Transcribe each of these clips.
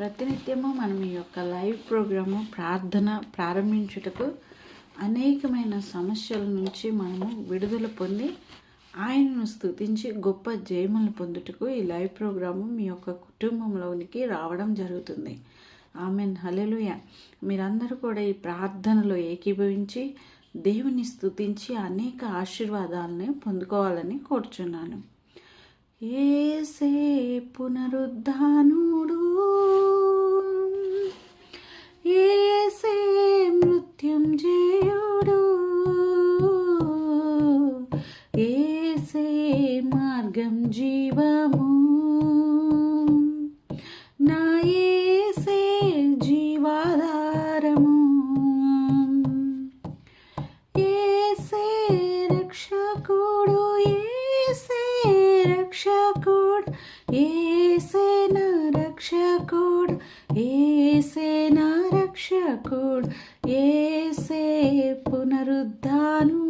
ప్రతినిత్యము మనం ఈ యొక్క లైవ్ ప్రోగ్రాము ప్రార్థన ప్రారంభించుటకు అనేకమైన సమస్యల నుంచి మనము విడుదల పొంది ఆయనను స్థుతించి గొప్ప జయములు పొందుటకు ఈ లైవ్ ప్రోగ్రాము మీ యొక్క కుటుంబంలోనికి రావడం జరుగుతుంది. ఆమెన్. హలెలుయ మీరందరూ కూడా ఈ ప్రార్థనలో ఏకీభవించి దేవుని స్థుతించి అనేక ఆశీర్వాదాలని పొందుకోవాలని కోరుచున్నాను. ఏసే పునరుద్ధానుడు. ఏసే మృత్యుంజయుడు ఏసే మార్గం జీవము. రక్షకుడ్ ఏసేన రక్షకుడ్ ఏసేన రక్షకుడ్ ఏసే పునరుద్ధాను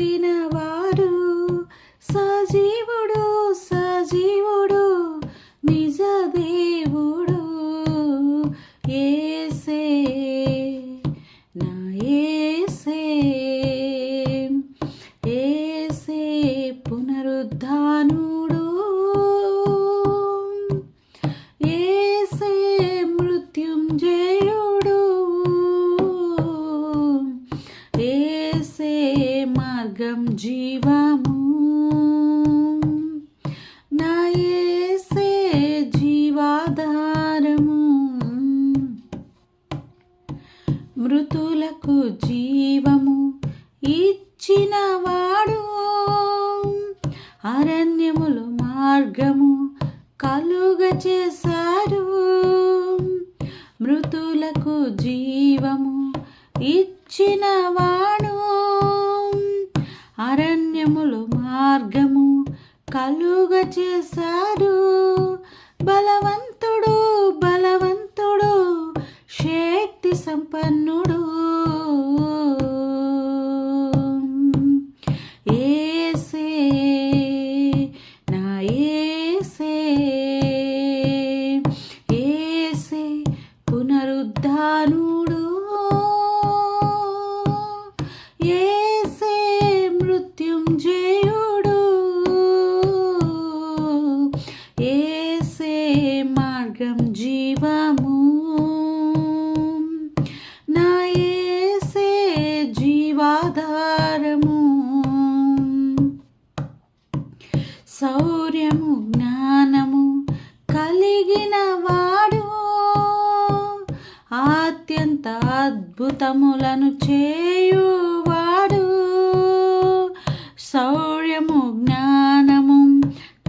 కప్పిన వాడు జీవము ఇచ్చిన వాడు. అరణ్యములు మార్గము కలుగ చేశారు బలవంతుడు బలవంతుడు శక్తి సంపన్నుడు. ఎంత అద్భుతములను చేయువాడు. శౌర్యము జ్ఞానము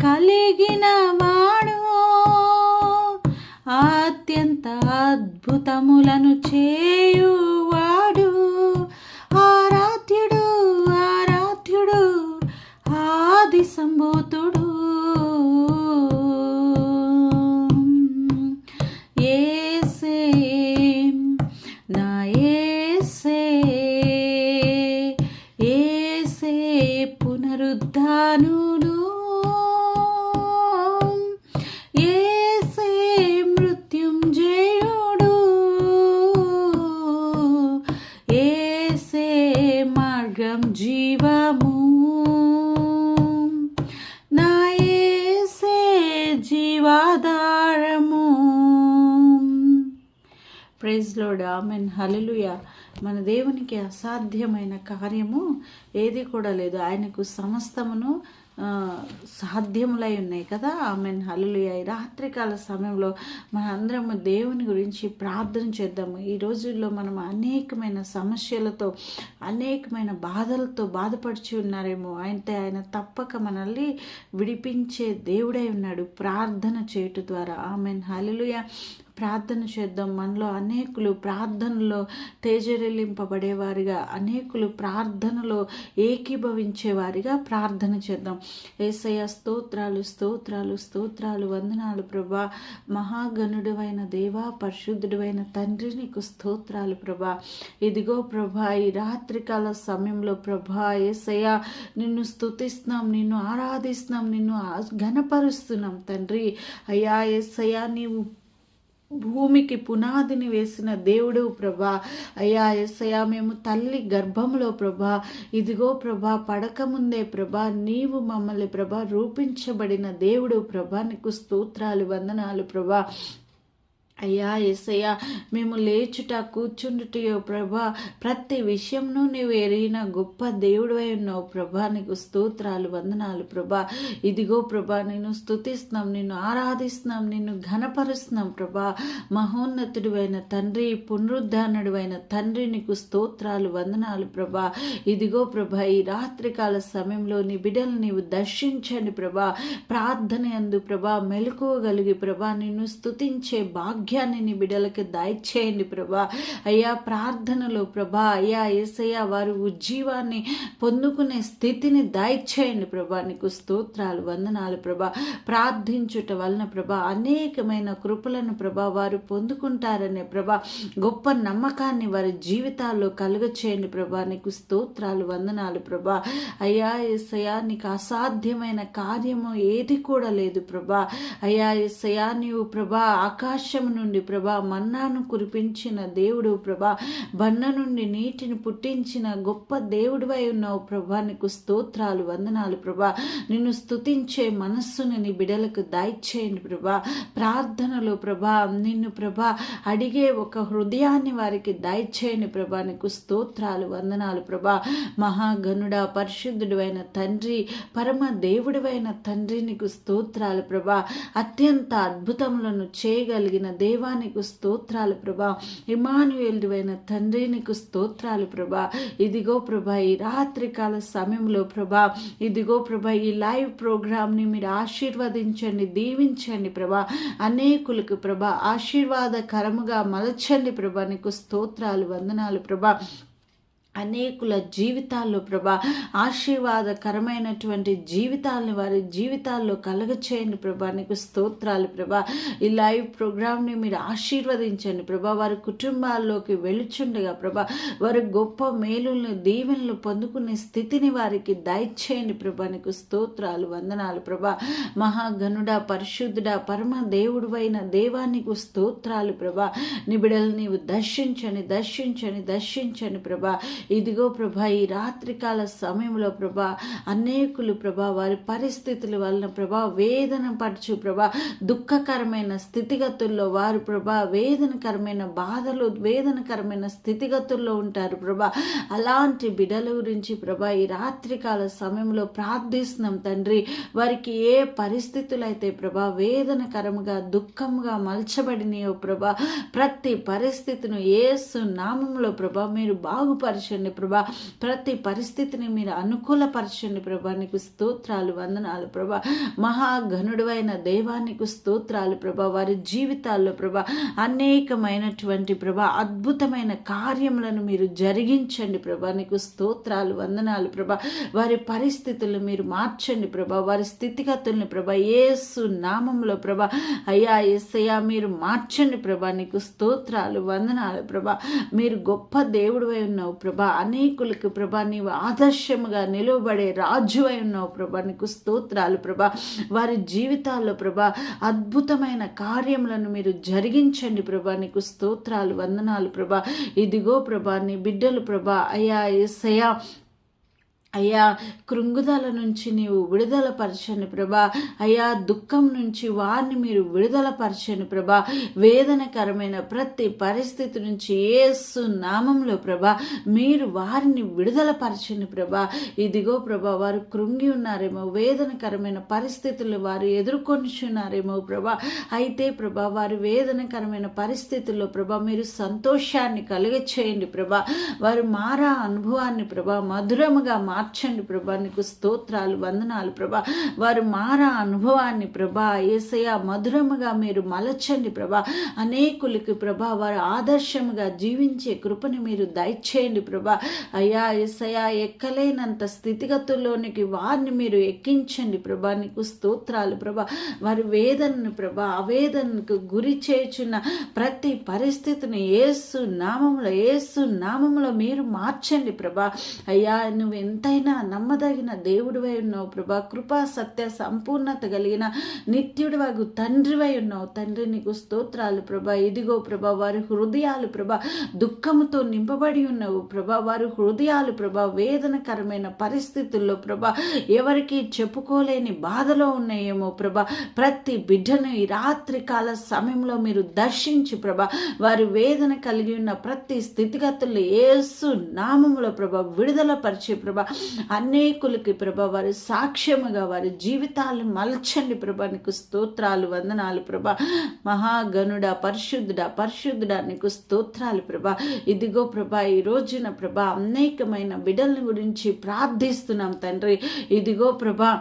కలిగిన వాడు. అత్యంత అద్భుతములను చేయువాడు. ఆరాధ్యుడు ఆరాధ్యుడు ఆది సంభూతుడు జీవాధారము ప్రైజ్ లోడ్ ఆమెన్ హలలుయ మన దేవునికి అసాధ్యమైన కార్యము ఏది కూడా లేదు. ఆయనకు సమస్తమును సాధ్యములై ఉన్నాయి కదా. ఆమె హల్లుయ రాత్రికాల సమయంలో మన అందరము దేవుని గురించి ప్రార్థన చేద్దాము. ఈ రోజుల్లో మనం అనేకమైన సమస్యలతో అనేకమైన బాధలతో బాధపడిచి ఉన్నారేమో. అయితే ఆయన తప్పక మనల్ని విడిపించే దేవుడై ఉన్నాడు. ప్రార్థన చేయుట ద్వారా. ఆమె హల్లుయ ప్రార్థన చేద్దాం. మనలో అనేకులు ప్రార్థనలో తేజరెల్లింపబడేవారిగా అనేకులు ప్రార్థనలో ఏకీభవించేవారిగా ప్రార్థన చేద్దాం. ఏసయ స్తోత్రాలు స్తోత్రాలు స్తోత్రాలు వందనాలు ప్రభా. మహాగణుడువైన దేవా పరిశుద్ధుడువైన తండ్రి నీకు స్తోత్రాలు ప్రభా. ఇదిగో ప్రభా ఈ రాత్రికాల సమయంలో ప్రభా ఏసయ నిన్ను స్తుతిస్తున్నాం నిన్ను ఆరాధిస్తున్నాం నిన్ను ఘనపరుస్తున్నాం తండ్రి. అయ్యా ఏసయ నీవు భూమికి పునాదిని వేసిన దేవుడు ప్రభా. అయ్యా ఎస్సయా మేము తల్లి గర్భంలో ప్రభా. ఇదిగో ప్రభా పడకముందే ప్రభా నీవు మమ్మల్ని ప్రభా రూపించబడిన దేవుడు ప్రభా. నీకు స్తోత్రాలు వందనాలు ప్రభా. అయ్యా ఎస్సయ్యా మేము లేచుట కూర్చుండుటయో ప్రభా ప్రతి విషయంను నీవు ఎరిగిన గొప్ప దేవుడు అయి ఉన్నావు ప్రభా నీకు స్తోత్రాలు వందనాలు ప్రభా. ఇదిగో ప్రభా నేను స్థుతిస్తున్నాం నిన్ను ఆరాధిస్తున్నాం నిన్ను ఘనపరుస్తున్నాం ప్రభా. మహోన్నతుడు అయిన తండ్రి పునరుద్ధరణుడు అయిన తండ్రి నీకు స్తోత్రాలు వందనాలు ప్రభా. ఇదిగో ప్రభా ఈ రాత్రికాల సమయంలో నీ బిడ్డలు నీవు దర్శించండి ప్రభా. ప్రార్థన ఎందు ప్రభా మెలకువగలిగి ప్రభా నిన్ను స్తుతించే భాగ్యం భాగ్యాన్ని నీ బిడ్డలకి దయచేయండి ప్రభా. అయ్యా ప్రార్థనలో ప్రభా అయ్యా ఏసయ్య వారు ఉజ్జీవాన్ని పొందుకునే స్థితిని దయచేయండి ప్రభా. నీకు స్తోత్రాలు వందనాలు ప్రభా. ప్రార్థించుట వలన ప్రభా అనేకమైన కృపలను ప్రభా వారు పొందుకుంటారనే ప్రభా గొప్ప నమ్మకాన్ని వారి జీవితాల్లో కలుగ చేయండి ప్రభా. నీకు స్తోత్రాలు వందనాలు ప్రభా. అయ్యా ఏసయ్యా నీకు అసాధ్యమైన కార్యము ఏది కూడా లేదు ప్రభా. అయ్యా ఏసయ్యా నీవు ప్రభా ఆకాశమును నుండి ప్రభా మన్నాను కురిపించిన దేవుడు ప్రభా బండ నుండి నీటిని పుట్టించిన గొప్ప దేవుడివై ఉన్నావు ప్రభా. నీకు స్తోత్రాలు వందనాలు ప్రభా. నిన్ను స్తుతించే మనస్సును నీ బిడలకు దాయిచ్చేయండి ప్రభా. ప్రార్థనలో ప్రభా నిన్ను ప్రభా అడిగే ఒక హృదయాన్ని వారికి దాయిచ్చేయండి ప్రభా. నీకు స్తోత్రాలు వందనాలు ప్రభా. మహాగనుడ పరిశుద్ధుడివైన తండ్రి పరమ దేవుడివైన తండ్రి నీకు స్తోత్రాలు ప్రభా. అత్యంత అద్భుతములను చేయగలిగిన దేవా దేవానికి స్తోత్రాలు ప్రభా. ఇమానుయేలువైన తండ్రి నీకు స్తోత్రాలు ప్రభా. ఇదిగో ప్రభా ఈ రాత్రికాల సమయంలో ప్రభా ఇదిగో ప్రభా ఈ లైవ్ ప్రోగ్రామ్ని మీరు ఆశీర్వదించండి దీవించండి ప్రభా. అనేకులకు ప్రభా ఆశీర్వాదకరముగా మలచండి ప్రభా. నీకు స్తోత్రాలు వందనాలు ప్రభా. అనేకుల జీవితాల్లో ప్రభా ఆశీర్వాదకరమైనటువంటి జీవితాలను వారి జీవితాల్లో కలగచేయండి ప్రభా నీకు స్తోత్రాలు ప్రభా. ఈ లైవ్ ప్రోగ్రామ్ని మీరు ఆశీర్వదించండి ప్రభా. వారి కుటుంబాల్లోకి వెళుచుండగా ప్రభా వారి గొప్ప మేలులను దీవెనలు పొందుకునే స్థితిని వారికి దయచేయండి ప్రభా. నీకు స్తోత్రాలు వందనాలు ప్రభా. మహాగనుడ పరిశుద్ధుడ పరమ దేవుడు అయిన దేవానికి స్తోత్రాలు ప్రభా. నిబిడలు నీవు దర్శించని దర్శించని దర్శించని ప్రభా. ఇదిగో ప్రభా ఈ రాత్రికాల సమయంలో ప్రభా అనేకులు ప్రభా వారి పరిస్థితుల వలన ప్రభా వేదన పరచు ప్రభా దుఃఖకరమైన స్థితిగతుల్లో వారు ప్రభా వేదనకరమైన బాధలు వేదనకరమైన స్థితిగతుల్లో ఉంటారు ప్రభా. అలాంటి బిడల గురించి ప్రభా ఈ రాత్రికాల సమయంలో ప్రార్థిస్తున్నాం తండ్రి. వారికి ఏ పరిస్థితులు అయితే ప్రభా వేదనకరముగా దుఃఖముగా మలచబడినయో ప్రభా ప్రతి పరిస్థితిని ఏసు నామంలో ప్రభా మీరు బాగుపరచు అనుకూలపరచండి ప్రభా. ప్రతి పరిస్థితిని మీరు అనుకూలపరచండి ప్రభా. నీకు స్తోత్రాలు వందనాలు ప్రభా. మహాఘనుడు అయిన దేవానికి స్తోత్రాలు ప్రభా. వారి జీవితాల్లో ప్రభా అనేకమైనటువంటి ప్రభా అద్భుతమైన కార్యములను మీరు జరిగించండి ప్రభా. నీకు స్తోత్రాలు వందనాలు ప్రభా. వారి పరిస్థితులను మీరు మార్చండి ప్రభా. వారి స్థితిగతుల్ని ప్రభా ఏసు నామంలో ప్రభా. అయ్యా ఎస్సయ్యా మీరు మార్చండి ప్రభా. నీకు స్తోత్రాలు వందనాలు ప్రభా. మీరు గొప్ప దేవుడు ఉన్నావు ప్రభా. ప్రభా అనేకులకు ప్రభా నీవు ఆదర్శముగా నిలువబడే రాజు అయి ఉన్నావు ప్రభా నీకు స్తోత్రాలు ప్రభా. వారి జీవితాల్లో ప్రభా అద్భుతమైన కార్యములను మీరు జరిగించండి ప్రభా నీకు స్తోత్రాలు వందనాలు ప్రభా. ఇదిగో ప్రభా నీ బిడ్డలు ప్రభా అయ్యా ఎస్సయ్యా అయ్యా కృంగుదల నుంచి నీవు విడుదల పరచని ప్రభా. అయ్యా దుఃఖం నుంచి వారిని మీరు విడుదల పరచని ప్రభా. వేదనకరమైన ప్రతి పరిస్థితి నుంచి ఏసు నామంలో ప్రభా మీరు వారిని విడుదల పరచని ప్రభా. ఇదిగో ప్రభా వారు కృంగి ఉన్నారేమో వేదనకరమైన పరిస్థితులు వారు ఎదుర్కొనిచున్నారేమో ప్రభా. అయితే ప్రభా వారి వేదనకరమైన పరిస్థితుల్లో ప్రభా మీరు సంతోషాన్ని కలుగచేయండి ప్రభా. వారు మారా అనుభవాన్ని ప్రభా మధురముగా మార్చండి ప్రభా నీకు స్తోత్రాలు వందనాలు ప్రభా. వారు మారా అనుభవాన్ని ప్రభా ఏసయ మధురముగా మీరు మలచండి ప్రభా. అనేకులకి ప్రభా వారు ఆదర్శముగా జీవించే కృపని మీరు దయచేయండి ప్రభా. అయ్యా ఏసయ ఎక్కలేనంత స్థితిగతుల్లోనికి వారిని మీరు ఎక్కించండి ప్రభా. నీకు స్తోత్రాలు ప్రభా. వారి వేదనను ప్రభా అవేదనకు గురి చేయుచున్న ప్రతి పరిస్థితిని ఏసు నామంలో ఏసు నామంలో మీరు మార్చండి ప్రభా. అయ్యా నువ్వు ఎంత ఆయన నమ్మదగిన దేవుడివై ఉన్నావు ప్రభా. కృపా సత్య సంపూర్ణత కలిగిన నిత్యుడివగు తండ్రివై ఉన్నావు. తండ్రి నీకు స్తోత్రాలు ప్రభా. ఇదిగో ప్రభా వారి హృదయాలు ప్రభా దుఃఖముతో నింపబడి ఉన్నావు ప్రభా. వారి హృదయాలు ప్రభా వేదనకరమైన పరిస్థితుల్లో ప్రభా ఎవరికి చెప్పుకోలేని బాధలో ఉన్నాయేమో ప్రభా. ప్రతి బిడ్డను ఈ రాత్రి కాల సమయంలో మీరు దర్శించి ప్రభా వారి వేదన కలిగి ఉన్న ప్రతి స్థితిగతుల్లో ఏసు నామములో ప్రభా విడుదల పరిచే ప్రభా అనేకులకి ప్రభా వారి సాక్ష్యముగా వారి జీవితాలు మలచండి ప్రభా. నీకు స్తోత్రాలు వందనాలు ప్రభ. మహాగనుడ పరిశుద్ధుడ పరిశుద్ధుడ నీకు స్తోత్రాలు ప్రభ. ఇదిగో ప్రభా ఈ రోజున ప్రభ అనేకమైన బిడల గురించి ప్రార్థిస్తున్నాం తండ్రి. ఇదిగో ప్రభా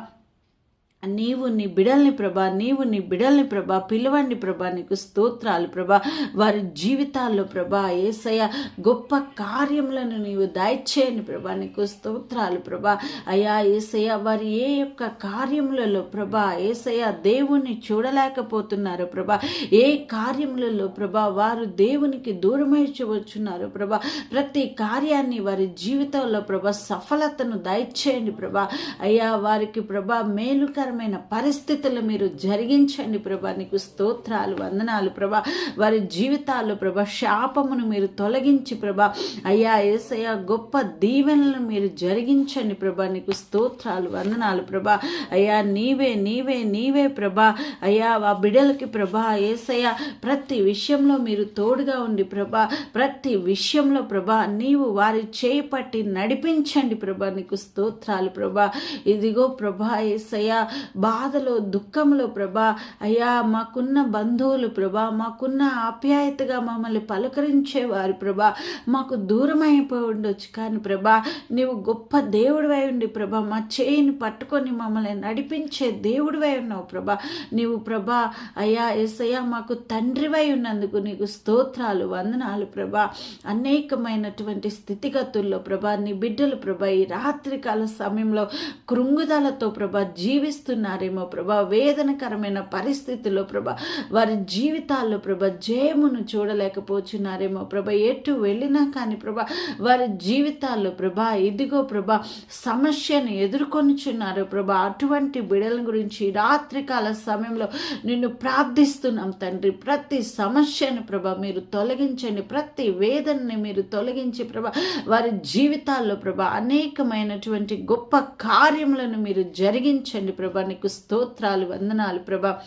నీవు నీ బిడల్ని ప్రభా నీవు నీ బిడల్ని ప్రభా పిలవండి ప్రభా నీకు స్తోత్రాలు ప్రభా వారి జీవితాల్లో ప్రభా ఏసయ గొప్ప కార్యములను నీవు దయచేయని ప్రభా నీకు స్తోత్రాలు ప్రభా. అయా ఏసయ వారి ఏ యొక్క కార్యములలో ప్రభా ఏసయ దేవుణ్ణి చూడలేకపోతున్నారు ప్రభా. ఏ కార్యములలో ప్రభా వారు దేవునికి దూరమైచవచ్చున్నారు ప్రభా. ప్రతి కార్యాన్ని వారి జీవితంలో ప్రభా సఫలతను దయచేయండి ప్రభా. అయ్యా వారికి ప్రభా మేలుకర ఇబ్బందికరమైన పరిస్థితులు మీరు జరిగించండి ప్రభా. నీకు స్తోత్రాలు వందనాలు ప్రభా. వారి జీవితాల్లో ప్రభా శాపమును మీరు తొలగించి ప్రభా. అయ్యా ఏసయ్య గొప్ప దీవెనలను మీరు జరిగించండి ప్రభా. నీకు స్తోత్రాలు వందనాలు ప్రభా. అయ్యా నీవే నీవే నీవే ప్రభా. అయ్యా ఆ బిడలకి ప్రభా ఏసయ్య ప్రతి విషయంలో మీరు తోడుగా ఉండి ప్రభా. ప్రతి విషయంలో ప్రభా నీవు వారి చేపట్టి నడిపించండి ప్రభా. నీకు స్తోత్రాలు ప్రభా. ఇదిగో ప్రభా ఏసయ్యా బాధలో దుఃఖంలో ప్రభా అయ్యా మాకున్న బంధువులు ప్రభా మాకున్న ఆప్యాయతగా మమ్మల్ని పలకరించేవారు ప్రభా. మాకు దూరం అయిపోయి ఉండొచ్చు కానీ ప్రభా నీవు గొప్ప దేవుడివై ఉండి ప్రభా మా చేయిని పట్టుకొని మమ్మల్ని నడిపించే దేవుడివై ఉన్నావు ప్రభా. నీవు ప్రభా అయ్యా ఎస్ఐయా మాకు తండ్రివై ఉన్నందుకు నీకు స్తోత్రాలు వందనాలు ప్రభా. అనేకమైనటువంటి స్థితిగతుల్లో ప్రభా నీ బిడ్డలు ప్రభా ఈ రాత్రికాల సమయంలో కృంగుదలతో ప్రభా జీవిస్తూ జీవిస్తున్నారేమో ప్రభా. వేదనకరమైన పరిస్థితుల్లో ప్రభా వారి జీవితాల్లో ప్రభ జయమును చూడలేకపోతున్నారేమో ప్రభ. ఎటు వెళ్ళినా కానీ ప్రభా వారి జీవితాల్లో ప్రభా ఇదిగో ప్రభా సమస్యను ఎదుర్కొనిచున్నారు ప్రభా. అటువంటి బిడల గురించి రాత్రికాల సమయంలో నిన్ను ప్రార్థిస్తున్నాం తండ్రి. ప్రతి సమస్యను ప్రభా మీరు తొలగించండి. ప్రతి వేదనని మీరు తొలగించి ప్రభా వారి జీవితాల్లో ప్రభా అనేకమైనటువంటి గొప్ప కార్యములను మీరు జరిగించండి ప్రభా. ప్రభా నీకు స్తోత్రాలు వందనాలు ప్రభా.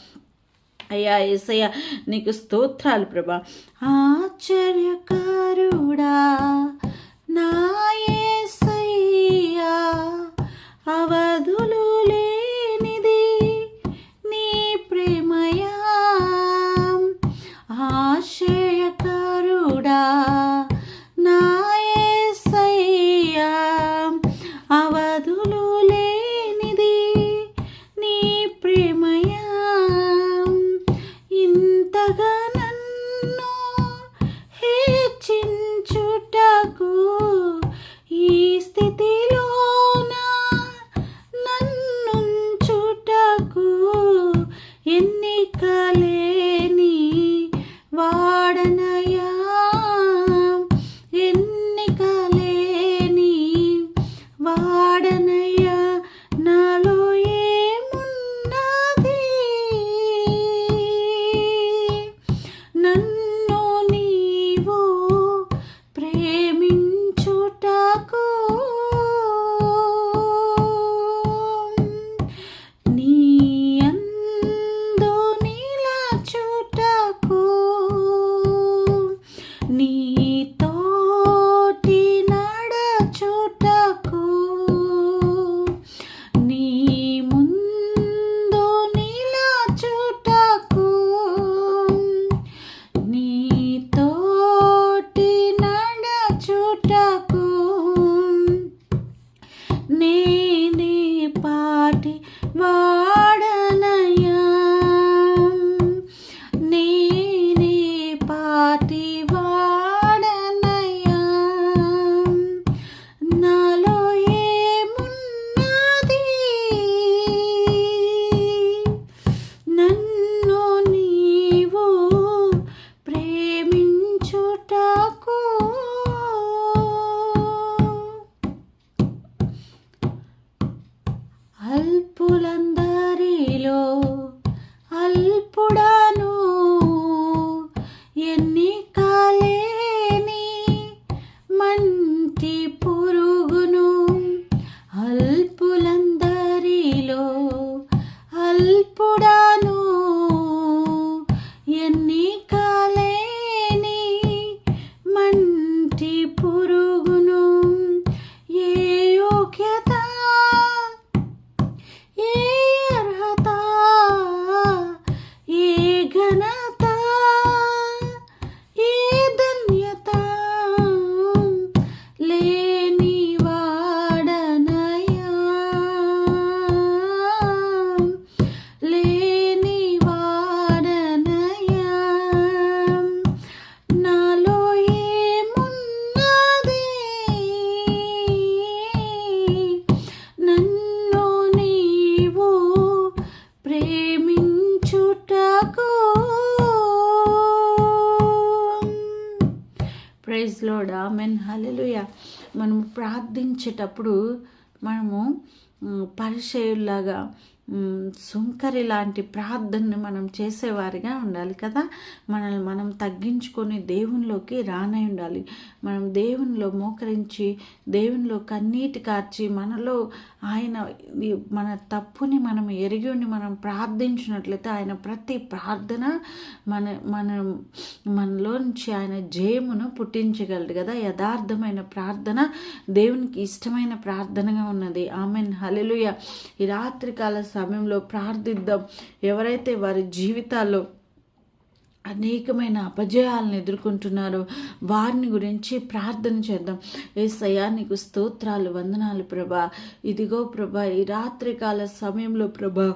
అయ్యా ఏసయ్య నీకు స్తోత్రాలు ప్రభా. ఆశ్చర్యకారుడా నా ఏసయ్యా అవధులు లే watching. ఆమెన్ మనము ప్రార్థించేటప్పుడు మనము పరిచయుల్లాగా సుంకరి లాంటి ప్రార్థనని మనం చేసేవారిగా ఉండాలి కదా. మనల్ని మనం తగ్గించుకొని దేవునిలోకి రానై ఉండాలి. మనం దేవునిలో మోకరించి దేవునిలో కన్నీటి కార్చి మనలో ఆయన మన తప్పుని మనం ఎరిగి ఉండి మనం ప్రార్థించినట్లయితే ఆయన ప్రతి ప్రార్థన మన మన మనలో నుంచి ఆయన జయమును పుట్టించగలడు కదా. యథార్థమైన ప్రార్థన దేవునికి ఇష్టమైన ప్రార్థనగా ఉన్నది. ఆమెన్. హలెలుయ ఈ రాత్రికాల సమయంలో ప్రార్థిద్దాం. ఎవరైతే వారి జీవితాల్లో అనేకమైన అపజయాలను ఎదుర్కొంటున్నారో వారిని గురించి ప్రార్థన చేద్దాం. ఏసయ్యా నీకు స్తోత్రాలు వందనాలు ప్రభా. ఇదిగో ప్రభా ఈ రాత్రికాల సమయంలో ప్రభా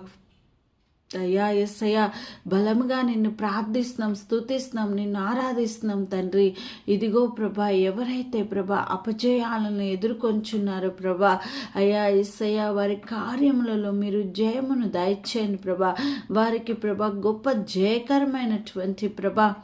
అయ్యా ఎస్సయ్యా బలముగా నిన్ను ప్రార్థిస్తున్నాం స్థుతిస్తున్నాం నిన్ను ఆరాధిస్తున్నాం తండ్రి. ఇదిగో ప్రభా ఎవరైతే ప్రభా అపజయాలను ఎదుర్కొంచున్నారో ప్రభా అయ్యా ఎస్సయ్యా వారి కార్యములలో మీరు జయమును దయచేయండి ప్రభా. వారికి ప్రభా గొప్ప జయకరమైనటువంటి ప్రభా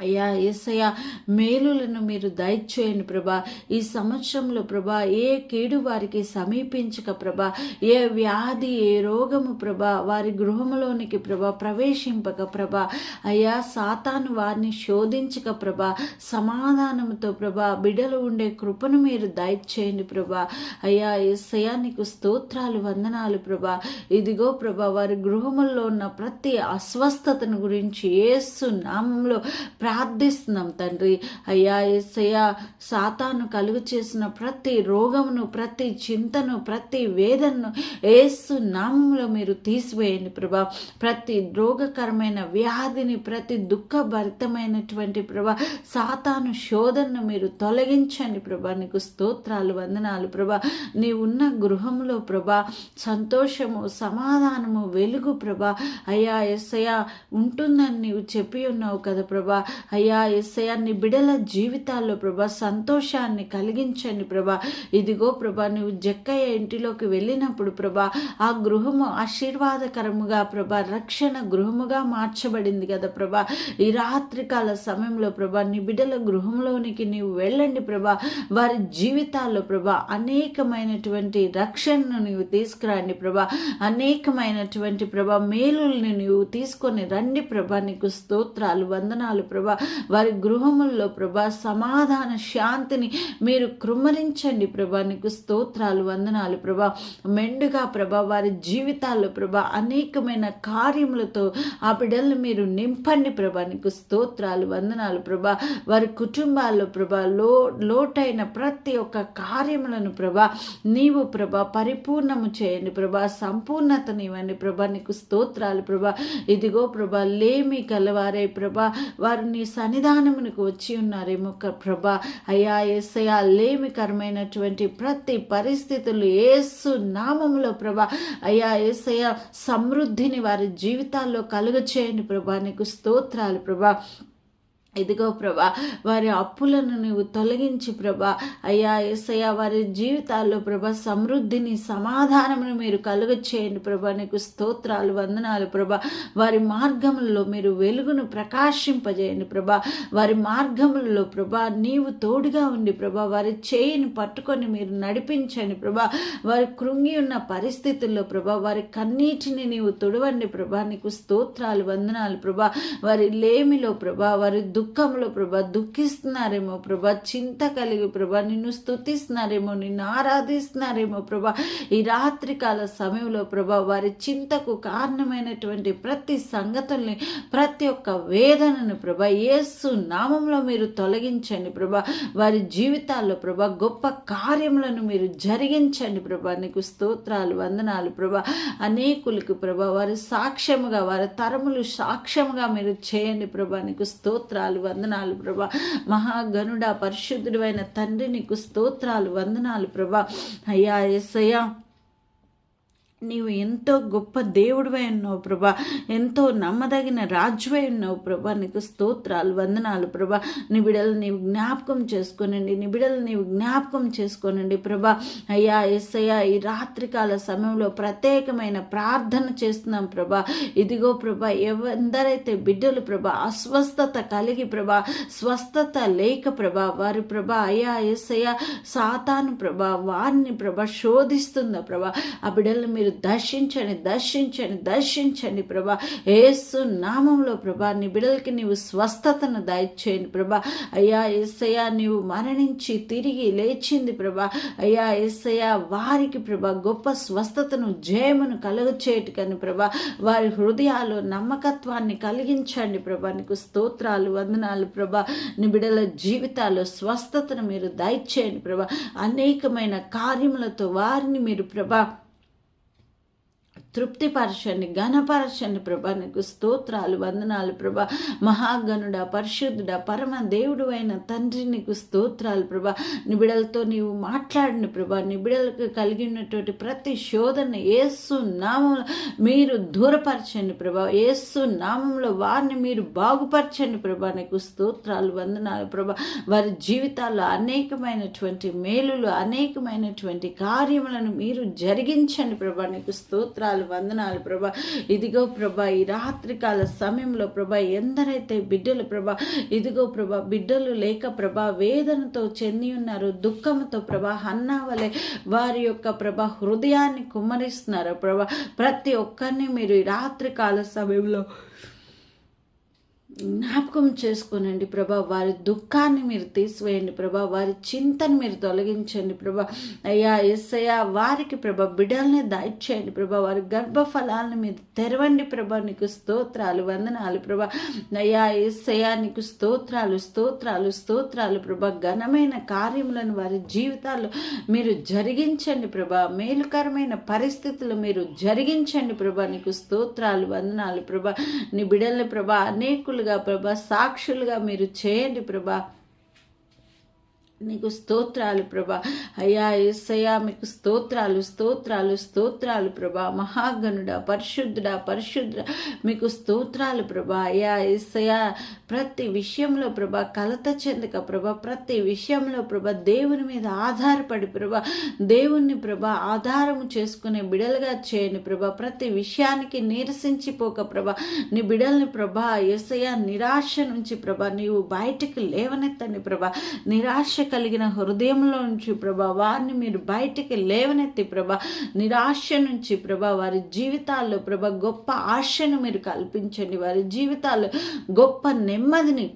అయ్యా ఏసయ్య మేలులను మీరు దయచేయండి ప్రభా. ఈ సంవత్సరంలో ప్రభా ఏ కీడు వారికి సమీపించక ప్రభా. ఏ వ్యాధి ఏ రోగము ప్రభా వారి గృహంలోనికి ప్రభా ప్రవేశింపక ప్రభా. అయ్యా సాతాను వారిని శోధించక ప్రభా. సమాధానంతో ప్రభా బిడలు ఉండే కృపను మీరు దయచేయండి ప్రభా. అయ్యా ఏసయ్య నీకు స్తోత్రాలు వందనాలు ప్రభా. ఇదిగో ప్రభా వారి గృహముల్లో ఉన్న ప్రతి అస్వస్థతను గురించి ఏసు నామంలో ప్రార్థిస్తున్నాం తండ్రి. అయ్యా ఎస్సయ్యా సాతాను కలుగు చేసిన ప్రతి రోగమును ప్రతి చింతను ప్రతి వేదనను ఏసు నామంలో మీరు తీసివేయండి ప్రభా. ప్రతి రోగకరమైన వ్యాధిని ప్రతి దుఃఖభరితమైనటువంటి ప్రభా సాతాను శోధనను మీరు తొలగించండి ప్రభా. నీకు స్తోత్రాలు వందనాలు ప్రభా. నీ ఉన్న గృహంలో ప్రభా సంతోషము సమాధానము వెలుగు ప్రభా. అయ్యా ఎస్సయ్యా ఉంటుందని నీవు చెప్పి ఉన్నావు కదా ప్రభా. అయ్యా ఎస్సయ్యా నీ బిడల జీవితాల్లో ప్రభా సంతోషాన్ని కలిగించండి ప్రభా. ఇదిగో ప్రభా నువ్వు జక్కయ్య ఇంటిలోకి వెళ్ళినప్పుడు ప్రభా ఆ గృహము ఆశీర్వాదకరముగా ప్రభా రక్షణ గృహముగా మార్చబడింది కదా ప్రభా. ఈ రాత్రికాల సమయంలో ప్రభా నీ బిడ్డల గృహంలోనికి నీవు వెళ్ళండి ప్రభా. వారి జీవితాల్లో ప్రభా అనేకమైనటువంటి రక్షణను నీవు తీసుకురండి ప్రభా. అనేకమైనటువంటి ప్రభా మేలుల్ని నీవు తీసుకొని రండి ప్రభా. నీకు స్తోత్రాలు వందనాలు ప్రభా. వారి గృహముల్లో ప్రభా సమాధాన శాంతిని మీరు కృమ్మరించండి ప్రభా. నీకు స్తోత్రాలు వందనాలు ప్రభా. మెండుగా ప్రభా వారి జీవితాల్లో ప్రభా అనేకమైన కార్యములతో ఆ బిడ్డలను మీరు నింపండి ప్రభా. నీకు స్తోత్రాలు వందనాలు ప్రభా. వారి కుటుంబాల్లో ప్రభా లో లోటైన ప్రతి ఒక్క కార్యములను ప్రభా నీవు ప్రభా పరిపూర్ణము చేయండి ప్రభా. సంపూర్ణతనివ్వండి ప్రభా. నీకు స్తోత్రాలు ప్రభా. ఇదిగో ప్రభా లేమి కలవారే ప్రభా. వారిని నీ సన్నిధానమునకు వచ్చి ఉన్నారేమో క- ప్రభా. అయ్యా ఏసయ్యా లేమికరమైనటువంటి ప్రతి పరిస్థితులు ఏసు నామములో ప్రభా. అయ్యా ఏసయ్య సమృద్ధిని వారి జీవితాల్లో కలుగ చేయండి ప్రభా. నీకు స్తోత్రాలు ప్రభా. ఇదిగో ప్రభా వారి అప్పులను నువ్వు తొలగించి ప్రభా. అయ్యా ఎస్ఐయా వారి జీవితాల్లో ప్రభా సమృద్ధిని సమాధానమును మీరు కలుగ చేయండి ప్రభా. నీకు స్తోత్రాలు వందనాలు ప్రభా. వారి మార్గములలో మీరు వెలుగును ప్రకాశింపజేయండి ప్రభా. వారి మార్గములలో ప్రభా నీవు తోడుగా ఉండి ప్రభా వారి చేయిని పట్టుకొని మీరు నడిపించండి ప్రభా. వారి కృంగి ఉన్న పరిస్థితుల్లో ప్రభా వారి కన్నీటిని నీవు తొడవండి ప్రభా. నీకు స్తోత్రాలు వందనాలు ప్రభా. వారి లేమిలో ప్రభా వారి దుఃఖంలో ప్రభా దుఃఖిస్తున్నారేమో ప్రభా చింత కలిగి ప్రభా నిన్ను స్తుతిస్తున్నారేమో నిన్ను ఆరాధిస్తున్నారేమో ప్రభా. ఈ రాత్రికాల సమయంలో ప్రభా వారి చింతకు కారణమైనటువంటి ప్రతి సంగతుల్ని ప్రతి ఒక్క వేదనను ప్రభా ఏసు నామంలో మీరు తొలగించండి ప్రభా. వారి జీవితాల్లో ప్రభా గొప్ప కార్యములను మీరు జరిగించండి ప్రభా. నీకు స్తోత్రాలు వందనాలు ప్రభా. అనేకులకు ప్రభా వారి సాక్ష్యముగా వారి తరములు సాక్ష్యముగా మీరు చేయండి ప్రభా. నీకు స్తోత్రాలు వందనాలు ప్రభా. మహాగనుడ పరిశుద్ధుడు అయిన తండ్రి నీకు స్తోత్రాలు వందనాలు ప్రభా. అయ్యా ఎస్సయ్యా నీవు ఎంతో గొప్ప దేవుడివై ఉన్నావు ప్రభా. ఎంతో నమ్మదగిన రాజువై ఉన్నావు ప్రభా. నీకు స్తోత్రాలు వందనాలు ప్రభా. నీ బిడలు నీవు జ్ఞాపకం చేసుకోనండి. నీ బిడలు నీవు జ్ఞాపకం చేసుకోనండి ప్రభా. అయ్యా ఎస్సయ్యా ఈ రాత్రికాల సమయంలో ప్రత్యేకమైన ప్రార్థన చేస్తున్నాం ప్రభా. ఇదిగో ప్రభా ఎందరైతే బిడ్డలు ప్రభా అస్వస్థత కలిగి ప్రభా స్వస్థత లేక ప్రభా వారి ప్రభా అయ్యా ఎస్సయ్యా సాతాను ప్రభా వారిని ప్రభా శోధిస్తుందా ప్రభా. ఆ బిడ్డలను మీరు దర్శించండి దర్శించండి దర్శించండి ప్రభా. ఏసు నామంలో ప్రభా నీ బిడలకి నీవు స్వస్థతను దయచేయండి ప్రభా. అయ్యా ఏసయ్యా నీవు మరణించి తిరిగి లేచింది ప్రభా. అయ్యా ఏసయ్యా వారికి ప్రభా గొప్ప స్వస్థతను జయమును కలుగచేయటకని ప్రభా. వారి హృదయాలు నమ్మకత్వాన్ని కలిగించండి ప్రభా. నీకు స్తోత్రాలు వందనాలు ప్రభా. నీ బిడల జీవితాల్లో స్వస్థతను మీరు దయచేయండి ప్రభా. అనేకమైన కార్యములతో వారిని మీరు ప్రభా తృప్తిపరచండి ఘనపరచండి ప్రభా. నీకు స్తోత్రాలు వందనాలు ప్రభా. మహాగణుడ పరిశుద్ధుడ పరమ దేవుడు అయిన తండ్రి నీకు స్తోత్రాలు ప్రభా. నిబిడలతో నీవు మాట్లాడిన ప్రభా. నిబిడలకు కలిగి ఉన్నటువంటి ప్రతి శోధన ఏసు నామంలో మీరు దూరపరచండి ప్రభా. ఏసు నామంలో వారిని మీరు బాగుపరచండి ప్రభా. నీకు స్తోత్రాలు వందనాలు ప్రభా. వారి జీవితాల్లో అనేకమైనటువంటి మేలులు అనేకమైనటువంటి కార్యములను మీరు జరిగించండి ప్రభా. నీకు స్తోత్రాలు వందనాలు ప్రభా. ఇదిగో ప్రభా ఈ రాత్రికాల సమయంలో ప్రభా ఎందరైతే బిడ్డలు ప్రభా ఇదిగో ప్రభా బిడ్డలు లేక ప్రభా వేదనతో చెంది ఉన్నారు దుఃఖంతో ప్రభా అన్నావలే వారి యొక్క ప్రభా హృదయాన్ని కుమ్మరిస్తున్నారు ప్రభా. ప్రతి ఒక్కరిని మీరు ఈ రాత్రికాల సమయంలో జ్ఞాపకం చేసుకోనండి ప్రభా. వారి దుఃఖాన్ని మీరు తీసివేయండి ప్రభా. వారి చింతను మీరు తొలగించండి ప్రభా. అయ్యా ఎస్సయ్యా వారికి ప్రభా బిడ్డల్ని దాయిచేయండి ప్రభా. వారి గర్భఫలాలను మీరు తెరవండి ప్రభా. నీకు స్తోత్రాలు వందనాలు ప్రభా. అయ్యా ఎస్సయ్యా నీకు స్తోత్రాలు స్తోత్రాలు స్తోత్రాలు ప్రభా. ఘనమైన కార్యములను వారి జీవితాల్లో మీరు జరిగించండి ప్రభా. మేలుకరమైన పరిస్థితులు మీరు జరిగించండి ప్రభా. నీకు స్తోత్రాలు వందనాలు ప్రభా. నీ బిడ్డల్ని ప్రభా అనేకులుగా ప్రభా సాక్షులుగా మీరు చేయండి ప్రభా. నీకు స్తోత్రాలు ప్రభా. అయ్యా ఏసయ్యా మీకు స్తోత్రాలు స్తోత్రాలు స్తోత్రాలు ప్రభా. మహాగణుడ పరిశుద్ధుడ పరిశుద్ధ మీకు స్తోత్రాలు ప్రభా. అయ్యా ఏసయ్యా ప్రతి విషయంలో ప్రభా కలత చెందక ప్రభా ప్రతి విషయంలో ప్రభా దేవుని మీద ఆధారపడి ప్రభా దేవుణ్ణి ప్రభా ఆధారము చేసుకునే బిడలుగా చేయండి ప్రభా ప్రతి విషయానికి నీరసించిపోక ప్రభా నీ బిడల్ని ప్రభా ఏసయ్యా నిరాశ నుంచి ప్రభా నీవు బయటకు లేవనెత్తండి ప్రభా నిరాశ కలిగిన హృదయంలో నుంచి ప్రభా వారిని మీరు బయటికి లేవనెత్తి ప్రభా నిరాశ నుంచి ప్రభా వారి జీవితాల్లో ప్రభా గొప్ప ఆశను మీరు కల్పించండి. వారి జీవితాల్లో గొప్ప నెమ్మదిని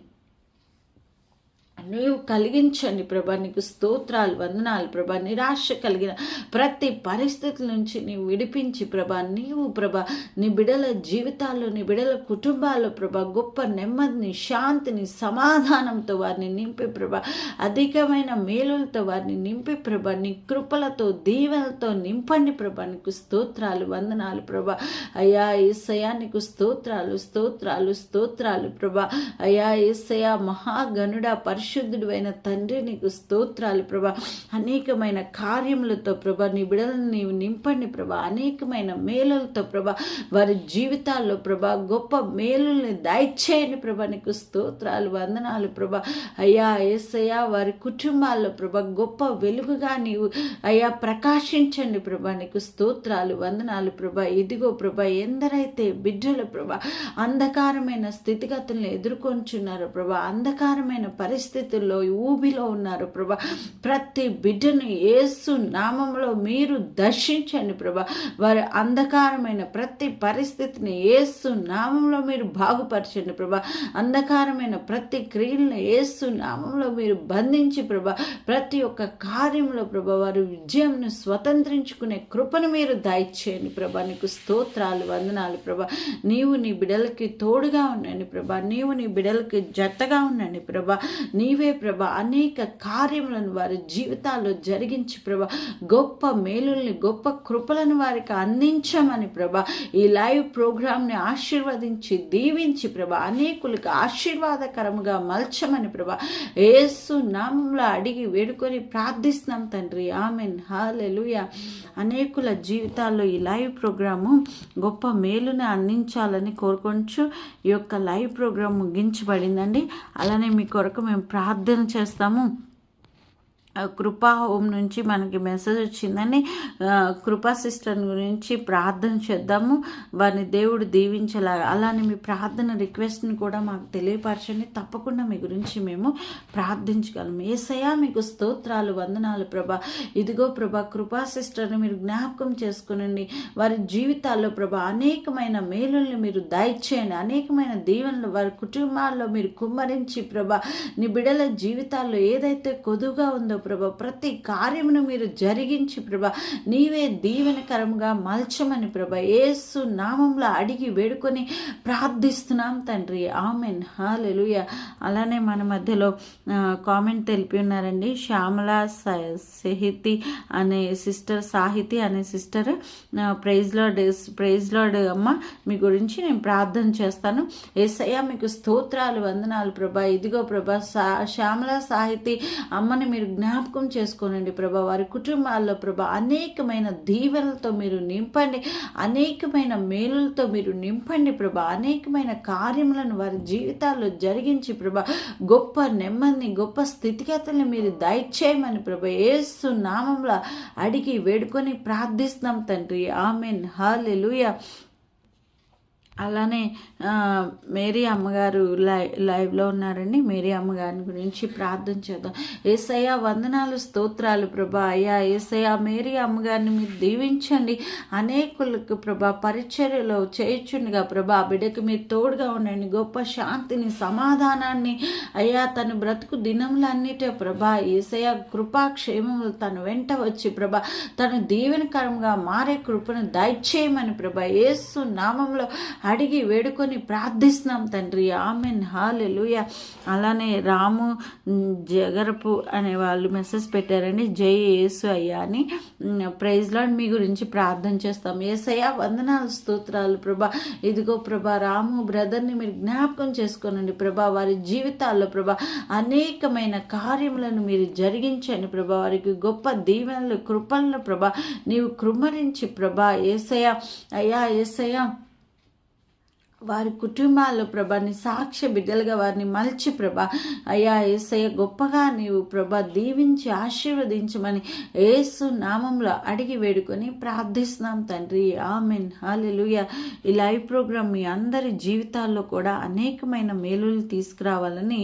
నీవు కలిగించండి ప్రభా నీకు స్తోత్రాలు వందనాలు ప్రభా నిరాశ కలిగిన ప్రతి పరిస్థితుల నుంచి నీవు విడిపించి ప్రభా నీవు ప్రభా నీ బిడల జీవితాల్లో నీ బిడల కుటుంబాల్లో ప్రభా గొప్ప నెమ్మదిని శాంతిని సమాధానంతో వారిని నింపి ప్రభా అధికమైన మేలులతో వారిని నింపి ప్రభా నీ కృపలతో దీవెనలతో నింపండి ప్రభా నీకు స్తోత్రాలు వందనాలు ప్రభా. అయ్యా ఏసయా నీకు స్తోత్రాలు స్తోత్రాలు స్తోత్రాలు ప్రభా. అయ్యా ఏసయా మహాగణుడ పరిశు పరిశుద్ధుడు అయిన తండ్రి నీకు స్తోత్రాలు ప్రభా. అనేకమైన కార్యములతో ప్రభా నీ బిడలను నీవు నింపండి ప్రభా. అనేకమైన మేలులతో ప్రభా వారి జీవితాల్లో ప్రభా గొప్ప మేలుల్ని దయచేయండి ప్రభా. నీకు స్తోత్రాలు వందనాలు ప్రభా. అయ్యా ఏసయ్యా వారి కుటుంబాల్లో ప్రభా గొప్ప వెలుగుగా నీవు అయ్యా ప్రకాశించండి ప్రభా. నీకు స్తోత్రాలు వందనాలు ప్రభా. ఇదిగో ప్రభా ఎందరైతే బిడ్డల ప్రభా అంధకారమైన స్థితిగతులను ఎదుర్కొంచున్నారు ప్రభా అంధకారమైన పరిస్థితి పరిస్థితుల్లో ఊబిలో ఉన్నారు ప్రభా. ప్రతి బిడ్డను ఏసు నామంలో మీరు దర్శించండి ప్రభా. వారి అంధకారమైన ప్రతి పరిస్థితిని ఏసు నామంలో మీరు బాగుపరచండి ప్రభా. అంధకారమైన ప్రతి క్రియలను ఏసు నామంలో మీరు బంధించి ప్రభా. ప్రతి ఒక్క కార్యంలో ప్రభా వారి విజయంను స్వతంత్రించుకునే కృపను మీరు దాయిచ్చేయండి ప్రభా. నీకు స్తోత్రాలు వందనాలు ప్రభా. నీవు నీ బిడలకి తోడుగా ఉండండి ప్రభా. నీవు నీ బిడలకి జతగా ఉండండి ప్రభా. నీవే ప్రభ అనేక కార్యములను వారి జీవితాల్లో జరిగించి ప్రభ గొప్ప మేలుల్ని గొప్ప కృపలను వారికి అందించమని ప్రభ ఈ లైవ్ ప్రోగ్రామ్ని ఆశీర్వదించి దీవించి ప్రభ అనేకులకు ఆశీర్వాదకరముగా మల్చమని ప్రభ ఏసు నామంలో అడిగి వేడుకొని ప్రార్థిస్తున్నాం తండ్రి. ఆమెన్. హాలెలుయ అనేకుల జీవితాల్లో ఈ లైవ్ ప్రోగ్రాము గొప్ప మేలుని అందించాలని కోరుకొంచు. ఈ యొక్క లైవ్ ప్రోగ్రాం ముగించబడిందండి. అలానే మీ కొరకు మేము ప్రార్థన చేస్తాము. కృపా హోమ్ నుంచి మనకి మెసేజ్ వచ్చిందని కృపా సిస్టర్ గురించి ప్రార్థన చేద్దాము. వారిని దేవుడు దీవించలా అలానే మీ ప్రార్థన రిక్వెస్ట్ని కూడా మాకు తెలియపరచండి. తప్పకుండా మీ గురించి మేము ప్రార్థించగలము ఏసయా మీకు స్తోత్రాలు వందనాలు ప్రభా. ఇదిగో ప్రభా కృపా సిస్టర్ని మీరు జ్ఞాపకం చేసుకునండి. వారి జీవితాల్లో ప్రభా అనేకమైన మేలుల్ని మీరు దయచేయండి. అనేకమైన దీవెనలు వారి కుటుంబాల్లో మీరు కుమ్మరించి ప్రభా నీ బిడల జీవితాల్లో ఏదైతే కొదువుగా ఉందో ప్రభ. ప్రతి కార్యమును మీరు జరిగించి ప్రభ నీవే దీవెనకరముగా మల్చమని ప్రభ. ఏసు నామంలో అడిగి వేడుకొని ప్రార్థిస్తున్నాం తండ్రి. ఆమెన్. హాలెలుయ అలానే మన మధ్యలో కామెంట్ తెలిపి ఉన్నారండి. శ్యామల సహితి అనే సిస్టర్ సాహితి అనే sister praise lord praise lord అమ్మ మీ గురించి నేను ప్రార్థన చేస్తాను. ఏసయ్య మీకు స్తోత్రాలు వందనాలు ప్రభా. ఇదిగో ప్రభా శ్యామల సాహితి అమ్మని మీరు జ్ఞా జ్ఞాపకం చేసుకోనండి ప్రభా. వారి కుటుంబాల్లో ప్రభా అనేకమైన దీవెనలతో మీరు నింపండి. అనేకమైన మేలులతో మీరు నింపండి ప్రభా. అనేకమైన కార్యములను వారి జీవితాల్లో జరిగించి ప్రభా. గొప్ప నెమ్మదిని గొప్ప స్థితిగతుల్ని మీరు దయచేయమని ప్రభా. ఏసు నామంలో అడిగి వేడుకొని ప్రార్థిస్తున్నాం తండ్రి. ఆమెన్. హాలెలుయ. అలానే మేరీ అమ్మగారు లై లైవ్లో ఉన్నారండి. మేరీ అమ్మగారిని గురించి ప్రార్థన చేద్దాం. ఏసయ్య వందనాలు స్తోత్రాలు ప్రభా. అయ్యా ఏసయ్య మేరీ అమ్మగారిని మీరు దీవించండి. అనేకులకు ప్రభా పరిచర్యలో చేయుచుండగా ప్రభా. బిడ్డకు మీరు తోడుగా ఉండండి. గొప్ప శాంతిని సమాధానాన్ని అయ్యా తను బ్రతుకు దినములన్నిటే ప్రభా. ఏసయ్య కృపాక్షేమములు తను వెంట వచ్చి ప్రభా తను దీవెనకరంగా మారే కృపను దయచేయమని ప్రభా. ఏసు నామంలో అడిగి వేడుకొని ప్రార్థిస్తున్నాం తండ్రి. ఆమెన్. హాలెలుయ అలానే రాము జగరపు అనే వాళ్ళు మెసేజ్ పెట్టారండి. జై యేసు అయ్యా అని. ప్రైజ్లో మీ గురించి ప్రార్థన చేస్తాం. ఏసయ్యా వందనాలు స్తోత్రాలు ప్రభా. ఇదిగో ప్రభా రాము బ్రదర్ని మీరు జ్ఞాపకం చేసుకోనండి ప్రభా. వారి జీవితాల్లో ప్రభా అనేకమైన కార్యములను మీరు జరిగించండి ప్రభా. వారికి గొప్ప దీవెనలు కృపలను ప్రభా నీవు కృమరించి ప్రభా. ఏసయ్య అయ్యా ఏసయ్య. వారి కుటుంబాల్లో ప్రభా నీ సాక్ష్య బిడ్డలుగా వారిని మలిచి ప్రభ అయ్యా ఏసయ్య గొప్పగా నీవు ప్రభ దీవించి ఆశీర్వదించమని ఏసు నామంలో అడిగి వేడుకొని ప్రార్థిస్తున్నాం తండ్రి. ఆమెన్. హాలెలుయ ఈ లైవ్ ప్రోగ్రామ్ మీ అందరి జీవితాల్లో కూడా అనేకమైన మేలులు తీసుకురావాలని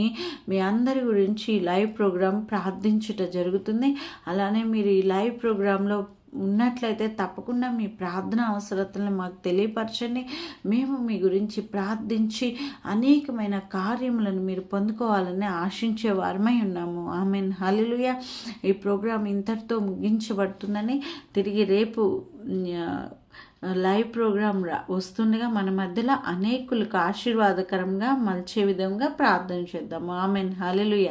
మీ అందరి గురించి ఈ లైవ్ ప్రోగ్రాం ప్రార్థించుట జరుగుతుంది. అలానే మీరు ఈ లైవ్ ప్రోగ్రాంలో ఉన్నట్లయితే తప్పకుండా మీ ప్రార్థన అవసరతలను మాకు తెలియపరచండి. మేము మీ గురించి ప్రార్థించి అనేకమైన కార్యములను మీరు పొందుకోవాలని ఆశించే వారమై ఉన్నాము. ఆమె హలిలుయ ఈ ప్రోగ్రాం ఇంతటితో ముగించబడుతుందని తిరిగి రేపు లైవ్ ప్రోగ్రాం వస్తుండగా మన మధ్యలో అనేకులకు ఆశీర్వాదకరంగా మలిచే విధంగా ప్రార్థన చేద్దాము. ఆమెన్. హలిలుయ